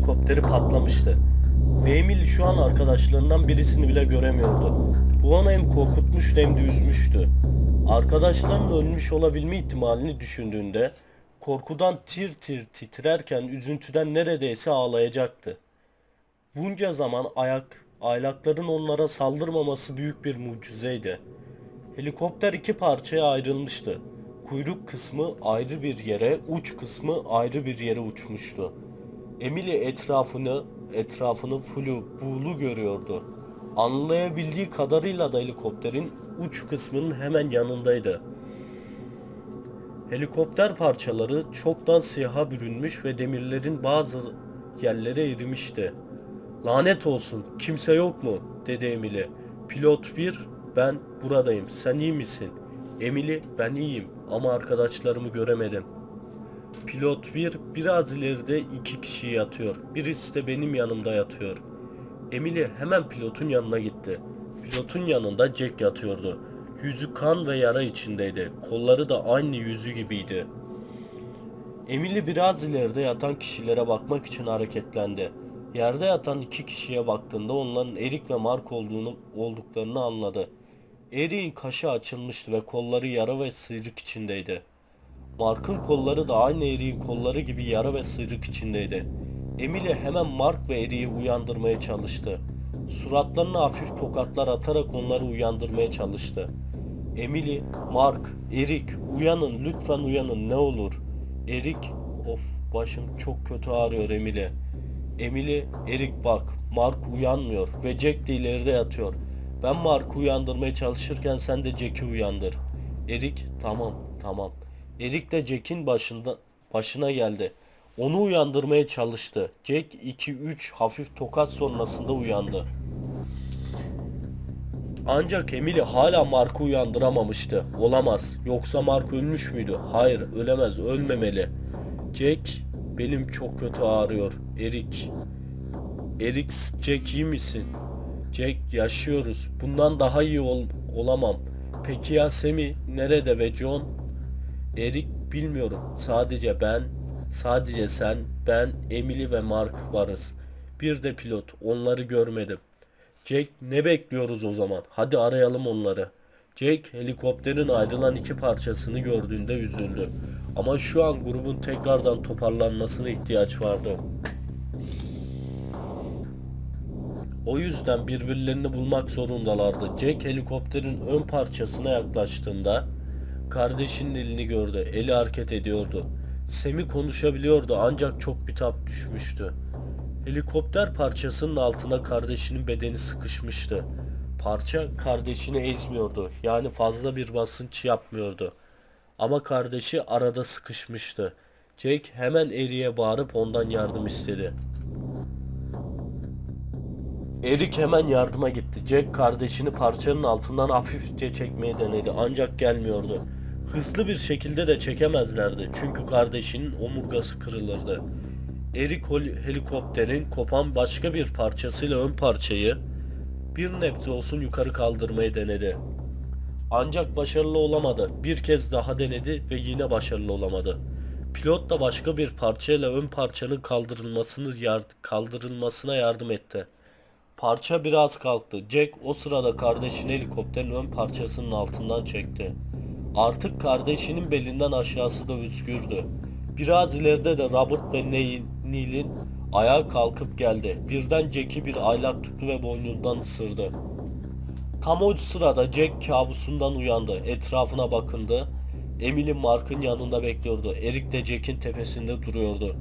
helikopteri patlamıştı. Ve Emily şu an arkadaşlarından birisini bile göremiyordu. Bu onu hem korkutmuştu hem de üzmüştü. Arkadaşlarının ölmüş olabilme ihtimalini düşündüğünde korkudan tir tir titrerken üzüntüden neredeyse ağlayacaktı. Bunca zaman ayak, aylakların onlara saldırmaması büyük bir mucizeydi. Helikopter iki parçaya ayrılmıştı. Kuyruk kısmı ayrı bir yere, uç kısmı ayrı bir yere uçmuştu. Emily etrafını, etrafını flu, buğulu görüyordu. Anlayabildiği kadarıyla da helikopterin uç kısmının hemen yanındaydı. Helikopter parçaları çoktan siyaha bürünmüş ve demirlerin bazı yerlere erimişti. Lanet olsun, kimse yok mu? dedi Emily. Pilot 1, ben buradayım, sen iyi misin? Emily, ben iyiyim ama arkadaşlarımı göremedim. Pilot 1, biraz ileride iki kişi yatıyor. Birisi de benim yanımda yatıyor. Emily hemen pilotun yanına gitti. Pilotun yanında Jack yatıyordu. Yüzü kan ve yara içindeydi. Kolları da aynı yüzü gibiydi. Emily biraz ileride yatan kişilere bakmak için hareketlendi. Yerde yatan iki kişiye baktığında onların Erik ve Mark olduğunu olduklarını anladı. Erik'in kaşı açılmıştı ve kolları yara ve sıyrık içindeydi. Mark'ın kolları da aynı Erik'in kolları gibi yara ve sıyrık içindeydi. Emily hemen Mark ve Erik'i uyandırmaya çalıştı. Suratlarına hafif tokatlar atarak onları uyandırmaya çalıştı. Emily, Mark, Erik uyanın lütfen uyanın ne olur. Erik, of başım çok kötü ağrıyor Emily. Emily, Erik bak Mark uyanmıyor ve Jack de ileride yatıyor. Ben Mark'ı uyandırmaya çalışırken sen de Jack'i uyandır. Erik tamam tamam. Erik de Jack'in başında başına geldi. Onu uyandırmaya çalıştı. Jack 2-3 hafif tokat sonrasında uyandı. Ancak Emily hala Mark'ı uyandıramamıştı. Olamaz. Yoksa Mark ölmüş müydü? Hayır, ölemez, ölmemeli. Jack, benim çok kötü ağrıyor. Erik. Erik, Jack iyi misin? Jack, yaşıyoruz. Bundan daha iyi ol- olamam. Peki ya Semi nerede ve John? Erik, bilmiyorum. Sadece ben, sadece sen, ben, Emily ve Mark varız. Bir de pilot. Onları görmedim. Jack ne bekliyoruz o zaman? Hadi arayalım onları. Jack helikopterin ayrılan iki parçasını gördüğünde üzüldü. Ama şu an grubun tekrardan toparlanmasına ihtiyaç vardı. O yüzden birbirlerini bulmak zorundalardı. Jack helikopterin ön parçasına yaklaştığında kardeşinin elini gördü. Eli hareket ediyordu. Semi konuşabiliyordu ancak çok bitap düşmüştü. Helikopter parçasının altına kardeşinin bedeni sıkışmıştı. Parça kardeşini ezmiyordu. Yani fazla bir basınç yapmıyordu. Ama kardeşi arada sıkışmıştı. Jack hemen Erik'e bağırıp ondan yardım istedi. Erik hemen yardıma gitti. Jack kardeşini parçanın altından hafifçe çekmeye denedi ancak gelmiyordu. Hızlı bir şekilde de çekemezlerdi çünkü kardeşinin omurgası kırılırdı. Erik helikopterin kopan başka bir parçasıyla ön parçayı bir nebze olsun yukarı kaldırmayı denedi. Ancak başarılı olamadı. Bir kez daha denedi ve yine başarılı olamadı. Pilot da başka bir parçayla ön parçanın kaldırılmasını yard- kaldırılmasına yardım etti. Parça biraz kalktı. Jack o sırada kardeşini helikopterin ön parçasının altından çekti. Artık kardeşinin belinden aşağısı da özgürdü. Biraz ileride de Robert ve Neil, Neil'in ayağa kalkıp geldi. Birden Jack'i bir aylak tuttu ve boynundan ısırdı. Tam o sırada Jack kabusundan uyandı. Etrafına bakındı. Emily Mark'ın yanında bekliyordu. Eric de Jack'in tepesinde duruyordu.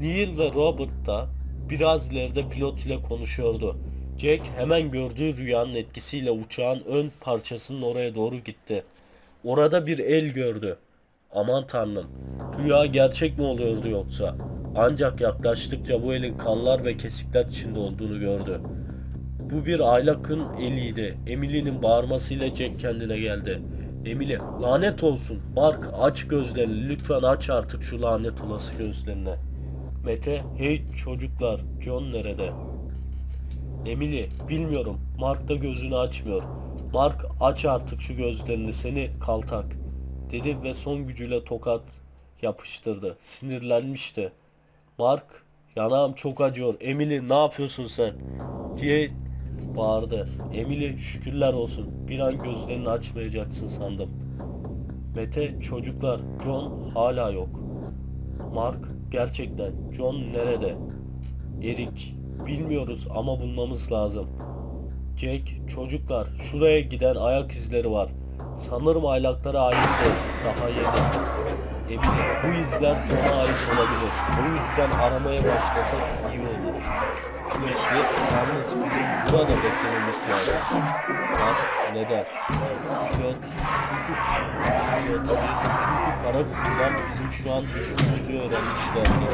Neil ve Robert da biraz ileride pilot ile konuşuyordu. Jack hemen gördüğü rüyanın etkisiyle uçağın ön parçasının oraya doğru gitti. Orada bir el gördü. Aman tanrım. Rüya gerçek mi oluyordu yoksa? Ancak yaklaştıkça bu elin kanlar ve kesikler içinde olduğunu gördü. Bu bir aylakın eliydi. Emily'nin bağırmasıyla Jack kendine geldi. Emily lanet olsun. Mark aç gözlerini lütfen aç artık şu lanet olası gözlerini. Mete hey çocuklar John nerede? Emily bilmiyorum. Mark da gözünü açmıyor. Mark aç artık şu gözlerini seni kaltak dedi ve son gücüyle tokat yapıştırdı. Sinirlenmişti. Mark yanağım çok acıyor. Emily ne yapıyorsun sen? diye bağırdı. Emily şükürler olsun. Bir an gözlerini açmayacaksın sandım. Mete çocuklar John hala yok. Mark gerçekten John nerede? Erik bilmiyoruz ama bulmamız lazım. Jack çocuklar şuraya giden ayak izleri var. Sanırım aylaklara aitti. Daha yeni. Eminim bu izler John'a ait olabilir. O yüzden aramaya başlasak iyi olur. Pilotlu yalnız bizim burada beklememiz lazım. Bak neden? Pilot çünkü pilot çünkü kara kutudan bizim şu an düştüğümüzü öğrenmişlerdir.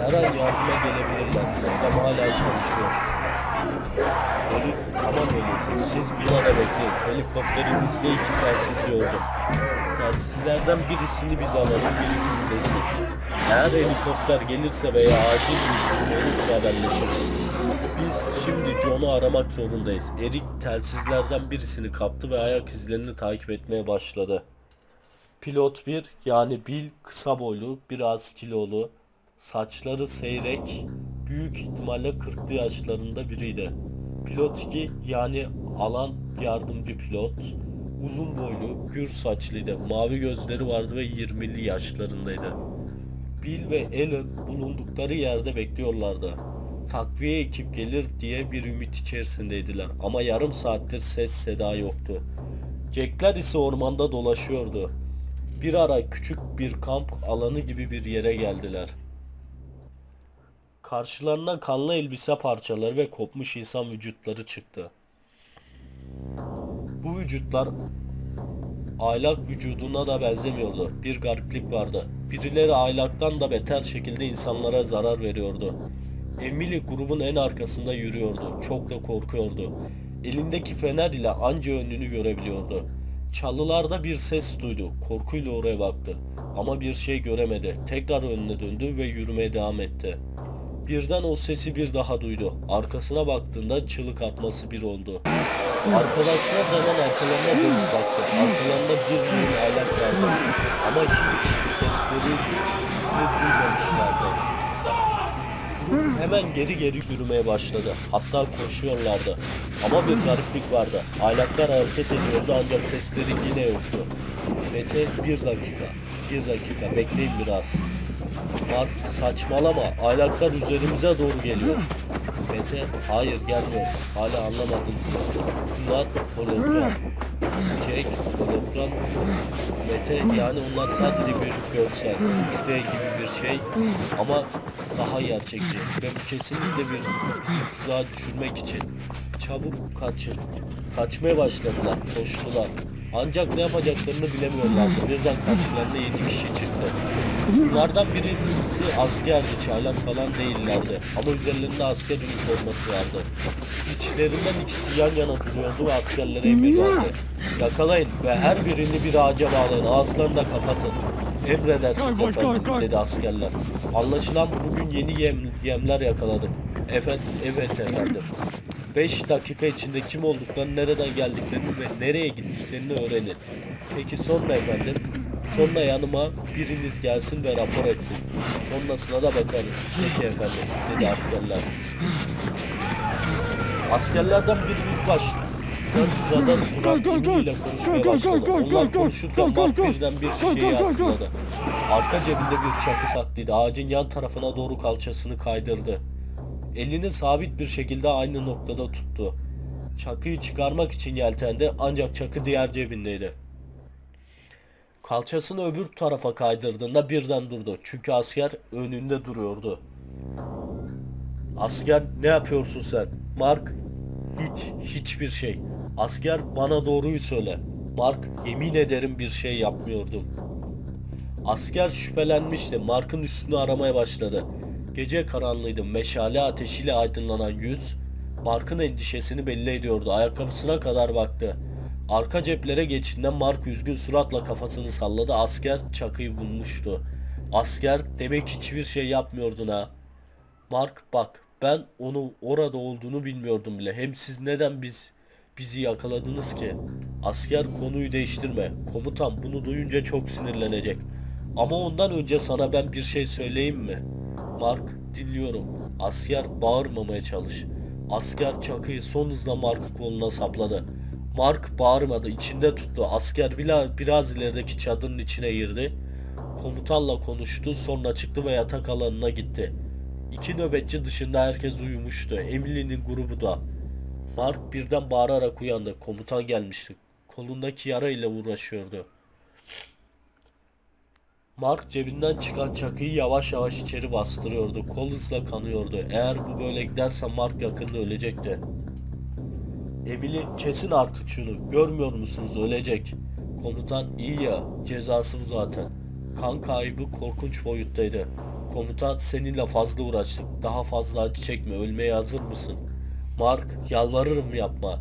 Her an yardıma gelebilirler. Sistem hala çalışıyor. Tamam öyleyse siz burada bekleyin. Helikopterimizde iki telsiz gördüm. Telsizlerden birisini biz alalım, birisini de siz. Eğer helikopter gelirse veya acil bir durum olursa haberleşiriz. Biz şimdi John'u aramak zorundayız. Erik telsizlerden birisini kaptı ve ayak izlerini takip etmeye başladı. Pilot 1 yani Bill kısa boylu, biraz kilolu, saçları seyrek, büyük ihtimalle 40'lı yaşlarında biriydi. Pilot 2 yani alan yardımcı pilot, uzun boylu, gür saçlıydı, mavi gözleri vardı ve 20'li yaşlarındaydı. Bill ve Alan bulundukları yerde bekliyorlardı. Takviye ekip gelir diye bir ümit içerisindeydiler ama yarım saattir ses seda yoktu. Jackler ise ormanda dolaşıyordu. Bir ara küçük bir kamp alanı gibi bir yere geldiler. Karşılarına kanlı elbise parçaları ve kopmuş insan vücutları çıktı. Bu vücutlar aylak vücuduna da benzemiyordu. Bir gariplik vardı. Birileri aylaktan da beter şekilde insanlara zarar veriyordu. Emily grubun en arkasında yürüyordu. Çok da korkuyordu. Elindeki fener ile anca önünü görebiliyordu. Çalılarda bir ses duydu. Korkuyla oraya baktı. Ama bir şey göremedi. Tekrar önüne döndü ve yürümeye devam etti. Birden o sesi bir daha duydu. Arkasına baktığında çığlık atması bir oldu. Arkadaşlar da hemen arkalarına dönüp baktı. Arkalarında bir yığın aylak vardı. Ama hiç sesleri duymamışlardı. Hemen geri geri yürümeye başladı. Hatta koşuyorlardı. Ama bir gariplik vardı. Aylaklar hareket ediyordu ancak sesleri yine yoktu. Mete bir dakika. Bir dakika bekleyin biraz. Mark saçmalama. Aylaklar üzerimize doğru geliyor. Mete hayır gelmiyor. Hala anlamadınız mı? Bunlar hologram. Jake hologram. Mete yani onlar sadece bir görsel. 3D gibi bir şey ama daha gerçekçi ve bu kesinlikle bir tuzağa düşürmek için. Çabuk kaçın. Kaçmaya başladılar, koştular. Ancak ne yapacaklarını bilemiyorlardı. Birden karşılarına yedi kişi çıktı. Bunlardan birisi askerdi, çaylak falan değillerdi. Ama üzerlerinde asker üniforması vardı. İçlerinden ikisi yan yana duruyordu ve askerlere emir verdi. Yakalayın ve her birini bir ağaca bağlayın, ağızlarını da kapatın. Emredersiniz efendim dedi askerler. Anlaşılan bugün yeni yem, yemler yakaladık. Efendim, evet efendim. 5 dakika içinde kim olduklarını, nereden geldiklerini ve nereye gittiklerini öğrenin. Peki sonra efendim? Sonra yanıma biriniz gelsin ve rapor etsin. Sonrasına da bakarız. Peki efendim, dedi askerler. Askerlerden biri ilk başta sırada Emily ile konuşmaya başladı. Onlar konuşurken Mark birden bir şeyi hatırladı. Arka cebinde bir çakı saklıydı. Ağacın yan tarafına doğru kalçasını kaydırdı. Elini sabit bir şekilde aynı noktada tuttu. Çakıyı çıkarmak için yeltendi ancak çakı diğer cebindeydi. Kalçasını öbür tarafa kaydırdığında birden durdu. Çünkü asker önünde duruyordu. Asker ne yapıyorsun sen? Mark hiç hiçbir şey. Asker bana doğruyu söyle. Mark yemin ederim bir şey yapmıyordum. Asker şüphelenmişti. Mark'ın üstünü aramaya başladı. Gece karanlıydı. Meşale ateşiyle aydınlanan yüz Mark'ın endişesini belli ediyordu. Ayakkabısına kadar baktı. Arka ceplere geçinden Mark üzgün suratla kafasını salladı. Asker çakıyı bulmuştu. Asker demek hiçbir şey yapmıyordun ha. Mark bak ben onu orada olduğunu bilmiyordum bile. Hem siz neden biz bizi yakaladınız ki? Asker konuyu değiştirme. Komutan bunu duyunca çok sinirlenecek. Ama ondan önce sana ben bir şey söyleyeyim mi? Mark dinliyorum. Asker bağırmamaya çalış. Asker çakıyı son hızla Mark'ın koluna sapladı. Mark bağırmadı, içinde tuttu. Asker bila- biraz ilerideki çadırın içine girdi. Komutanla konuştu, sonra çıktı ve yatak alanına gitti. İki nöbetçi dışında herkes uyumuştu. Emily'nin grubu da. Mark birden bağırarak uyandı. Komutan gelmişti. Kolundaki yara ile uğraşıyordu. Mark cebinden çıkan çakıyı yavaş yavaş içeri bastırıyordu. Kol hızla kanıyordu. Eğer bu böyle giderse Mark yakında ölecekti. Emily kesin artık şunu. Görmüyor musunuz ölecek. Komutan iyi ya cezası bu zaten. Kan kaybı korkunç boyuttaydı. Komutan seninle fazla uğraştık. Daha fazla acı çekme ölmeye hazır mısın? Mark yalvarırım yapma.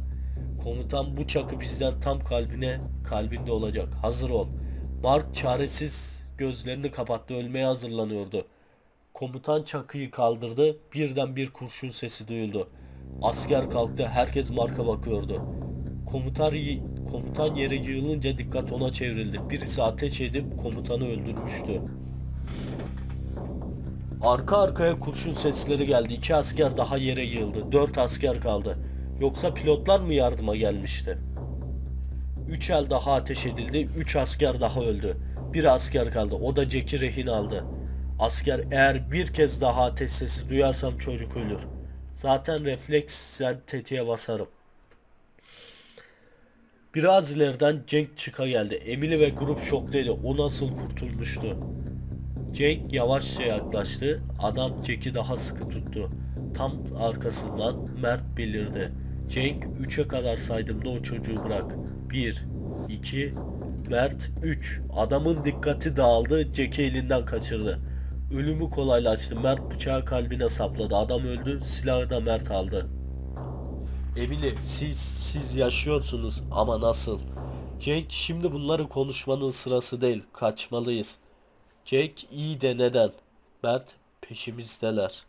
Komutan bu çakı bizden tam kalbine kalbinde olacak. Hazır ol. Mark çaresiz gözlerini kapattı ölmeye hazırlanıyordu. Komutan çakıyı kaldırdı. Birden bir kurşun sesi duyuldu. Asker kalktı. Herkes Mark'a bakıyordu. Komutan, komutan yere yığılınca dikkat ona çevrildi. Birisi ateş edip komutanı öldürmüştü. Arka arkaya kurşun sesleri geldi. İki asker daha yere yığıldı. Dört asker kaldı. Yoksa pilotlar mı yardıma gelmişti? Üç el daha ateş edildi. Üç asker daha öldü. Bir asker kaldı. O da Jack'i rehin aldı. Asker eğer bir kez daha ateş sesi duyarsam çocuk ölür. Zaten refleksen tetiğe basarım. Biraz ileriden Cenk çıka geldi. Emily ve grup şoktaydı. O nasıl kurtulmuştu? Cenk yavaşça yaklaştı. Adam Jack'i daha sıkı tuttu. Tam arkasından Mert belirdi. Cenk 3'e kadar saydığımda o çocuğu bırak. 1, 2, Mert 3. Adamın dikkati dağıldı. Jack'i elinden kaçırdı. Ölümü kolaylaştı. Mert bıçağı kalbine sapladı. Adam öldü. Silahı da Mert aldı. Emily siz siz yaşıyorsunuz ama nasıl? Cenk şimdi bunları konuşmanın sırası değil. Kaçmalıyız. Jack iyi de neden? Mert peşimizdeler.